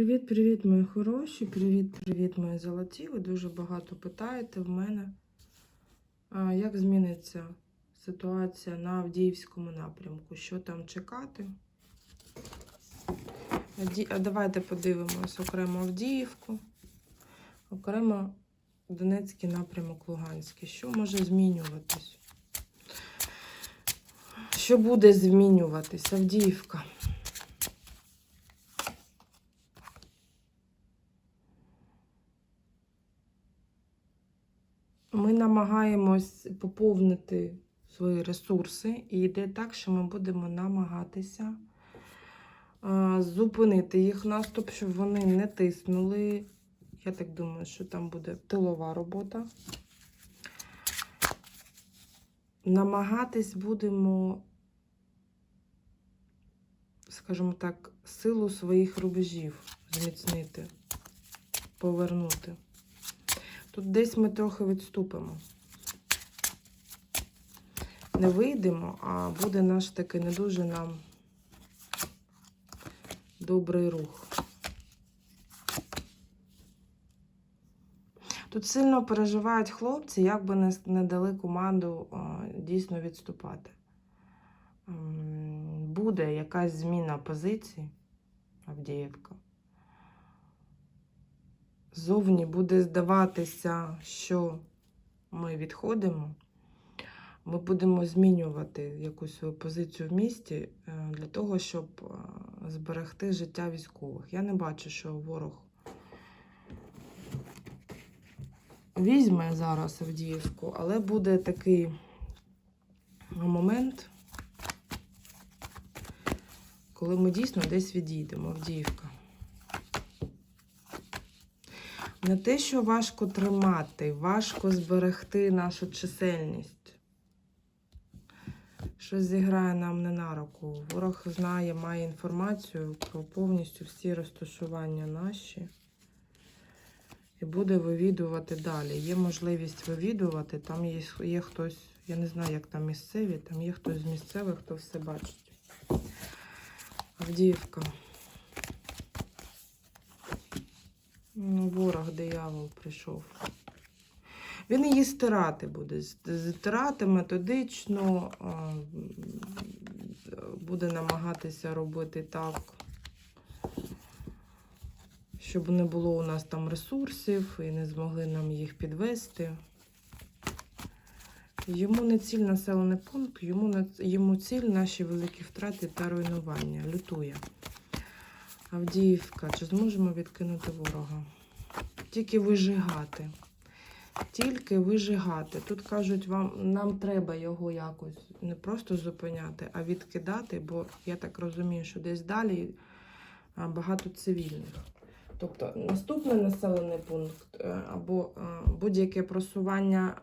Привіт-привіт, мої хороші! Привіт-привіт, мої золоті. Ви дуже багато питаєте в мене, як зміниться ситуація на Авдіївському напрямку. Що там чекати? А давайте подивимось окремо Авдіївку, окремо Донецький напрямок Луганський. Що може змінюватись? Що буде змінюватись? Авдіївка. Ми намагаємось поповнити свої ресурси, і йде так, що ми будемо намагатися зупинити їх наступ, щоб вони не тиснули. Я так думаю, що там буде тилова робота. Намагатись будемо, скажімо так, силу своїх рубежів зміцнити, повернути. Тут десь ми трохи відступимо. Не вийдемо, а буде наш таки не дуже нам добрий рух. Тут сильно переживають хлопці, як би не, дали команду дійсно відступати. Буде якась зміна позицій, Авдіївка. Зовні буде здаватися, що ми відходимо. Ми будемо змінювати якусь свою позицію в місті е, для того, щоб е, зберегти життя військових. Я не бачу, що ворог візьме зараз Авдіївку, але буде такий момент, коли ми дійсно десь відійдемо. Авдіївка. Не те, що важко тримати, важко зберегти нашу чисельність. Щось зіграє нам не на руку. Ворог знає, має інформацію про повністю всі розташування наші. І буде вивідувати далі. Є можливість вивідувати, там є, є хтось, я не знаю, як там місцеві, там є хтось з місцевих, хто все бачить. Авдіївка. Ну, ворог диявол прийшов. Він її стирати буде. Стирати методично, буде намагатися робити так, щоб не було у нас там ресурсів і не змогли нам їх підвести. Йому не ціль населений пункт, йому, йому ціль наші великі втрати та руйнування. Лютує. Авдіївка, чи зможемо відкинути ворога? Тільки вижигати. Тільки вижигати. Тут кажуть, вам нам треба його якось не просто зупиняти, а відкидати, бо я так розумію, що десь далі багато цивільних. Тобто наступний населений пункт е, або е, будь-яке просування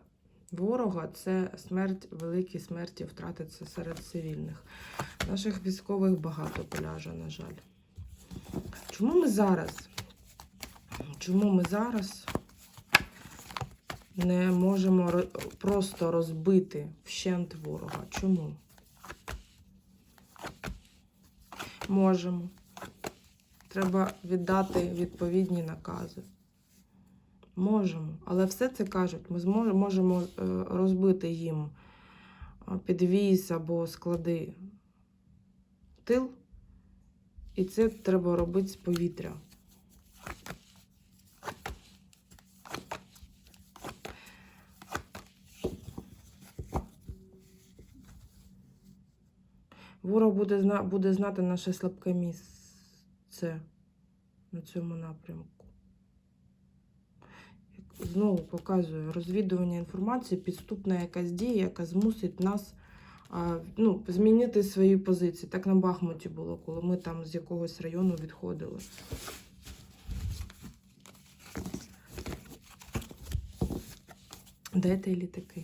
ворога це смерть, великі смерті, втрати це серед цивільних. Наших військових багато поляже, на жаль. Чому ми зараз? Чому ми зараз не можемо просто розбити вщент ворога? Чому? Можемо. Треба віддати відповідні накази. Можемо. Але все це кажуть, ми можемо е, розбити їм підвіз або склади тил. І це треба робити з повітря. Ворог буде, буде знати наше слабке місце на цьому напрямку. Знову показую розвідування інформації, підступна якась дія, яка змусить нас ну, змінити свої позиції. Так на Бахмуті було, коли ми там з якогось району відходили. Дайте літаки.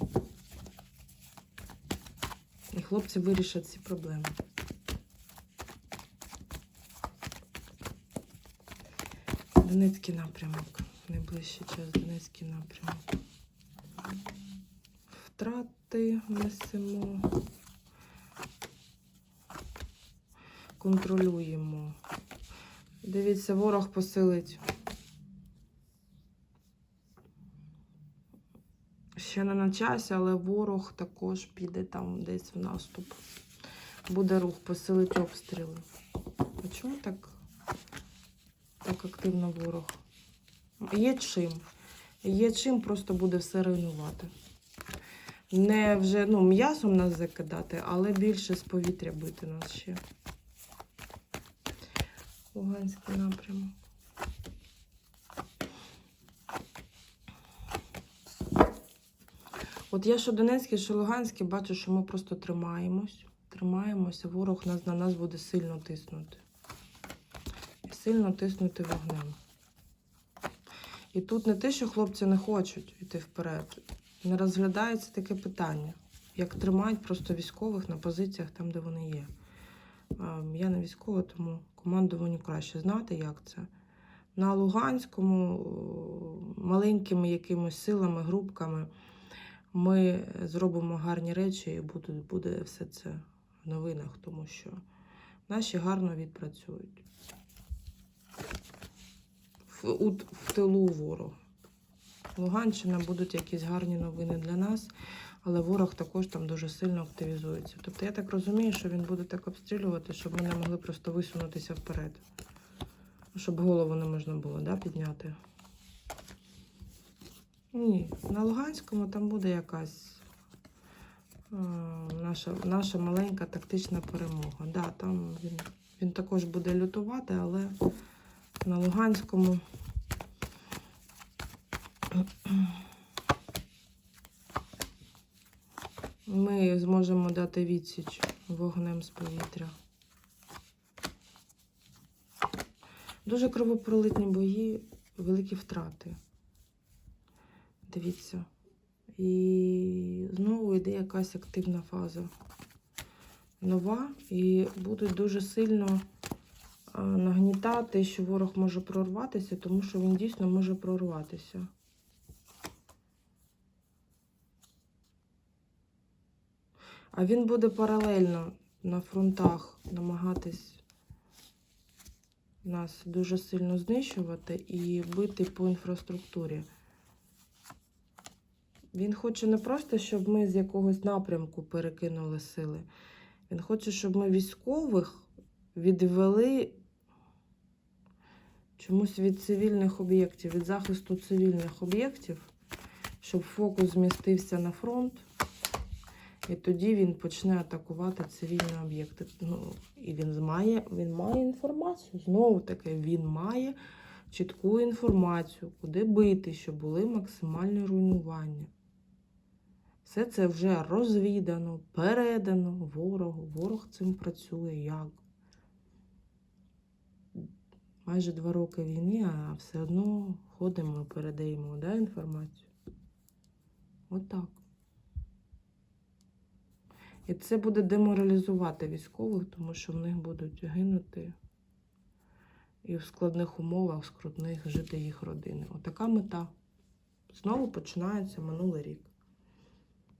І хлопці вирішать ці проблеми. Донецький напрямок. Найближчий час Донецький напрямок. Втрати несемо. Контролюємо Дивіться, ворог посилить. Ще не на часі, але ворог також піде там десь в наступ. Буде рух, посилить обстріли. А чому так, так активно ворог? Є чим. Є чим, просто буде все руйнувати. Не вже ну, м'ясом нас закидати, але більше з повітря бити нас ще. Луганський напрямок. От я що Донецький, що Луганський, бачу, що ми просто тримаємось. Тримаємося, ворог нас, на нас буде сильно тиснути. Сильно тиснути вогнем. І тут не те, що хлопці не хочуть йти вперед. Не розглядається таке питання, як тримають просто військових на позиціях там, де вони є. Я не військова, тому командуванню краще знати, як це. На Луганському маленькими якимось силами, групками ми зробимо гарні речі і буде, буде все це в новинах, тому що наші гарно відпрацюють. В, у, в тилу ворога. Луганщина будуть якісь гарні новини для нас, але ворог також там дуже сильно активізується. Тобто я так розумію, що він буде так обстрілювати, щоб ми не могли просто висунутися вперед. Щоб голову не можна було да, підняти. Ні, на Луганському там буде якась а, наша, наша маленька тактична перемога. Да, там він, він також буде лютувати, але на Луганському. Ми зможемо дати відсіч вогнем з повітря. Дуже кровопролитні бої, великі втрати. Дивіться. І знову йде якась активна фаза. Нова, і будуть дуже сильно нагнітати, що ворог може прорватися, тому що він дійсно може прорватися. А він буде паралельно на фронтах намагатись нас дуже сильно знищувати і бити по інфраструктурі. Він хоче не просто, щоб ми з якогось напрямку перекинули сили. Він хоче, щоб ми військових відвели чомусь від цивільних об'єктів, від захисту цивільних об'єктів, щоб фокус змістився на фронт. І тоді він почне атакувати цивільні об'єкти. Ну, і він має, він має інформацію. Знову таки, він має чітку інформацію, куди бити, щоб були максимальні руйнування. Все це вже розвідано, передано ворогу. Ворог цим працює як. Майже два роки війни, а все одно ходимо передаємо да, інформацію. Отак. І це буде деморалізувати військових, тому що в них будуть гинути і в складних умовах, скрутних жити їх родини. Отака мета. Знову починається минулий рік.